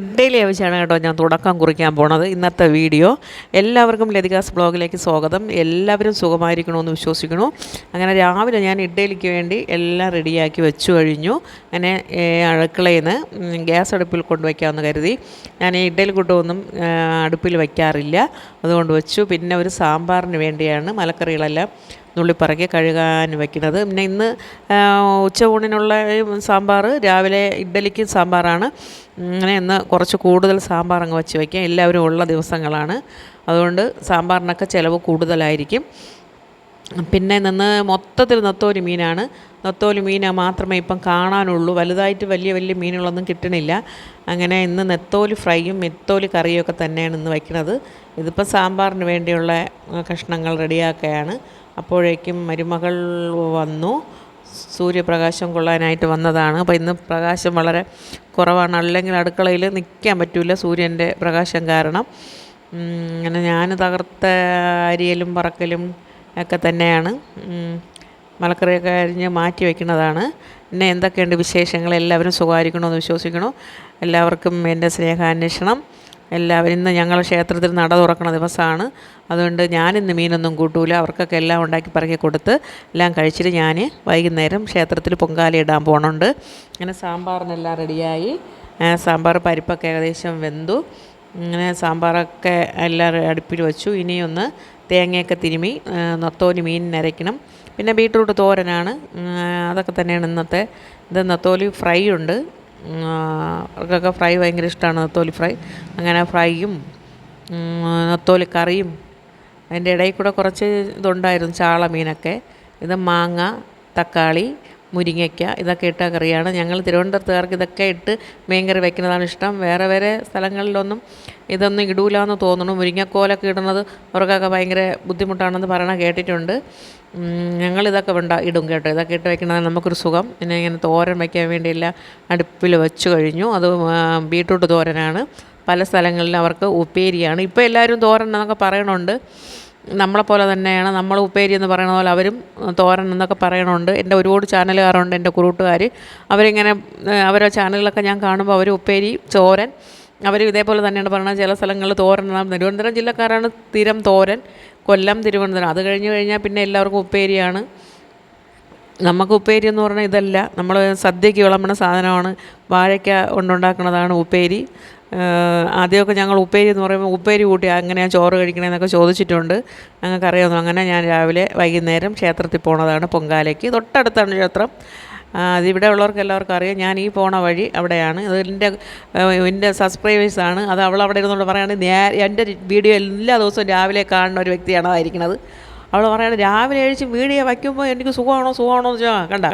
Daily ആവശ്യമാണ് കേട്ടോ ഞാൻ തുടക്കം കുറിക്കാൻ പോണത്. ഇന്നത്തെ വീഡിയോ. എല്ലാവർക്കും ലതികാസ് ബ്ലോഗിലേക്ക് സ്വാഗതം. എല്ലാവരും സുഖമായിരിക്കണമെന്ന് വിശ്വസിക്കുന്നു. അങ്ങനെ രാവിലെ ഞാൻ ഇഡ്ഡലിക്ക് വേണ്ടി എല്ലാം റെഡിയാക്കി വെച്ചു കഴിഞ്ഞു. അങ്ങനെ അടുക്കളയിൽ നിന്ന് ഗ്യാസ് അടുപ്പിൽ കൊണ്ടുവയ്ക്കാമെന്ന് കരുതി. ഞാൻ ഈ ഇഡ്ഡലി കൂട്ടമൊന്നും അടുപ്പിൽ വയ്ക്കാറില്ല. അതുകൊണ്ട് വെച്ചു. പിന്നെ ഒരു സാമ്പാറിന് വേണ്ടിയാണ് മലക്കറികളെല്ലാം നുള്ളിപ്പറക്കി കഴുകാൻ വയ്ക്കുന്നത് പിന്നെ ഇന്ന് ഉച്ചയൂണിനുള്ള സാമ്പാർ രാവിലെ ഇഡ്ഡലിക്ക് സാമ്പാറാണ്. അങ്ങനെ ഇന്ന് കുറച്ച് കൂടുതൽ സാമ്പാർ അങ്ങ് വെച്ച് വയ്ക്കാം എല്ലാവരും ഉള്ള ദിവസങ്ങളാണ്. അതുകൊണ്ട് സാമ്പാറിനൊക്കെ ചിലവ് കൂടുതലായിരിക്കും. പിന്നെ നിന്ന് മൊത്തത്തിൽ നത്തോലി മീനാണ്. നത്തോലി മീൻ മാത്രമേ ഇപ്പം കാണാനുള്ളൂ. വലുതായിട്ട് വലിയ വലിയ മീനുകളൊന്നും കിട്ടണില്ല. അങ്ങനെ ഇന്ന് നെത്തോലി ഫ്രൈയും മെത്തോലി കറിയും ഒക്കെ തന്നെയാണ് ഇന്ന് വയ്ക്കുന്നത് ഇതിപ്പോൾ സാമ്പാറിന് വേണ്ടിയുള്ള കഷ്ണങ്ങൾ റെഡിയാക്കുകയാണ്. അപ്പോഴേക്കും മരുമകൾ വന്നു. സൂര്യപ്രകാശം കൊള്ളാനായിട്ട് വന്നതാണ്. അപ്പോൾ ഇന്ന് പ്രകാശം വളരെ കുറവാണ്. അല്ലെങ്കിൽ അടുക്കളയിൽ നിൽക്കാൻ പറ്റില്ല സൂര്യന്റെ പ്രകാശം കാരണം. അങ്ങനെ ഞാൻ തകർത്ത അരിയലും പറക്കലും ഒക്കെ തന്നെയാണ്. മലക്കറിയൊക്കെ അരിഞ്ഞ് മാറ്റി വയ്ക്കുന്നതാണ് പിന്നെ എന്തൊക്കെയുണ്ട് വിശേഷങ്ങൾ? എല്ലാവരും സുഖമായിരിക്കണമെന്ന് വിശ്വസിക്കണം എല്ലാവർക്കും എന്റെ സ്നേഹാന്വേഷണം. എല്ലാവരും ഇന്ന് ഞങ്ങൾ ക്ഷേത്രത്തിൽ നട തുറക്കണ ദിവസമാണ്. അതുകൊണ്ട് ഞാനിന്ന് മീനൊന്നും കൂട്ടൂല. അവർക്കൊക്കെ എല്ലാം ഉണ്ടാക്കി പറക്കി കൊടുത്ത് എല്ലാം കഴിച്ചിട്ട് ഞാൻ വൈകുന്നേരം ക്ഷേത്രത്തിൽ പൊങ്കാല ഇടാൻ പോകണുണ്ട് അങ്ങനെ സാമ്പാറിനെല്ലാം റെഡിയായി. സാമ്പാർ പരിപ്പൊക്കെ ഏകദേശം വെന്തു. അങ്ങനെ സാമ്പാറൊക്കെ എല്ലാം അടുപ്പിൽ വെച്ചു. ഇനിയൊന്ന് തേങ്ങയൊക്കെ തിരുമി നത്തോലി മീൻ നരയ്ക്കണം. പിന്നെ ബീട്രൂട്ട് തോരനാണ്. അതൊക്കെ തന്നെയാണ് ഇന്നത്തെ ഇത്. നത്തോലി ഫ്രൈ ഉണ്ട്. അവർക്കൊക്കെ ഫ്രൈ ഭയങ്കര ഇഷ്ടമാണ് നത്തോലി ഫ്രൈ. അങ്ങനെ ഫ്രൈയും നത്തോലി കറിയും. അതിന്റെ ഇടയിൽ കൂടെ കുറച്ച് ഇതുണ്ടായിരുന്നു ചാള മീനൊക്കെ. ഇത് മാങ്ങ തക്കാളി മുരിങ്ങയ്ക്ക ഇതൊക്കെ ഇട്ട കറിയാണ്. ഞങ്ങൾ തിരുവനന്തപുരത്തുകാർക്ക് ഇതൊക്കെ ഇട്ട് മീൻകറി വയ്ക്കുന്നതാണ് ഇഷ്ടം. വേറെ വേറെ സ്ഥലങ്ങളിലൊന്നും ഇതൊന്നും ഇടൂലെന്ന് തോന്നുന്നു. മുരിങ്ങക്കോലൊക്കെ ഇടുന്നത് അവർക്കൊക്കെ ഭയങ്കര ബുദ്ധിമുട്ടാണെന്ന് പറയണ കേട്ടിട്ടുണ്ട്. ഞങ്ങളിതൊക്കെ വേണ്ട ഇടും കേട്ടോ. ഇതൊക്കെ ഇട്ട് വയ്ക്കുന്നതാണ് നമുക്കൊരു സുഖം. പിന്നെ ഇങ്ങനെ തോരൻ വയ്ക്കാൻ വേണ്ടിയെല്ലാം അടുപ്പിൽ വെച്ച് കഴിഞ്ഞു. അത് ബീട്രൂട്ട് തോരനാണ്. പല സ്ഥലങ്ങളിലും അവർക്ക് ഉപ്പേരിയാണ്. ഇപ്പോൾ എല്ലാവരും തോരൻ എന്നൊക്കെ പറയണുണ്ട്. നമ്മളെപ്പോലെ തന്നെയാണ് നമ്മൾ ഉപ്പേരി എന്ന് പറയുന്ന പോലെ അവരും തോരൻ എന്നൊക്കെ പറയണുണ്ട്. എന്റെ ഒരുപാട് ചാനലുകാരുണ്ട് എന്റെ കുറൂട്ടുകാർ അവരിങ്ങനെ അവരെ ചാനലുകളൊക്കെ ഞാൻ കാണുമ്പോൾ അവർ ഉപ്പേരി ചോരൻ അവർ ഇതേപോലെ തന്നെയാണ് പറയുന്നത് ചില സ്ഥലങ്ങളിൽ തോരൻ തിരുവനന്തപുരം ജില്ലക്കാരാണ് സ്ഥിരം തോരൻ. കൊല്ലം തിരുവനന്തപുരം. അത് കഴിഞ്ഞ് കഴിഞ്ഞാൽ പിന്നെ എല്ലാവർക്കും ഉപ്പേരിയാണ്. നമുക്ക് ഉപ്പേരി എന്ന് പറഞ്ഞാൽ ഇതല്ല. നമ്മൾ സദ്യയ്ക്ക് വിളമ്പുന്ന സാധനമാണ്. വാഴയ്ക്ക കൊണ്ടുണ്ടാക്കുന്നതാണ് ഉപ്പേരി. ആദ്യമൊക്കെ ഞങ്ങൾ ഉപ്പേരി എന്ന് പറയുമ്പോൾ ഉപ്പേരി കൂട്ടി അങ്ങനെയാണ് ചോറ് കഴിക്കണമെന്നൊക്കെ ചോദിച്ചിട്ടുണ്ട്. ഞങ്ങൾക്കറിയാവുന്നു അങ്ങനെ ഞാൻ രാവിലെ വൈകുന്നേരം ക്ഷേത്രത്തിൽ പോണതാണ് പൊങ്കാലയ്ക്ക്. തൊട്ടടുത്താണ് ക്ഷേത്രം. അതിവിടെ ഉള്ളവർക്ക് എല്ലാവർക്കും അറിയാം. ഞാൻ ഈ പോണ വഴി അവിടെയാണ്. അത് എന്റെ എന്റെ സബ്സ്ക്രൈബേഴ്സാണ് അത് അവൾ അവിടെ ഇരുന്നുകൊണ്ട് പറയുകയാണെങ്കിൽ എന്റെ വീഡിയോ എല്ലാ ദിവസവും രാവിലെ കാണുന്ന ഒരു വ്യക്തിയാണ് അതായിരിക്കുന്നത് അവൾ പറയുന്നത് രാവിലെ എഴുതി വീഡിയോ വയ്ക്കുമ്പോൾ എനിക്ക് സുഖമാണോ? സുഖമാണോ എന്ന് ചോദിച്ചാൽ കണ്ട.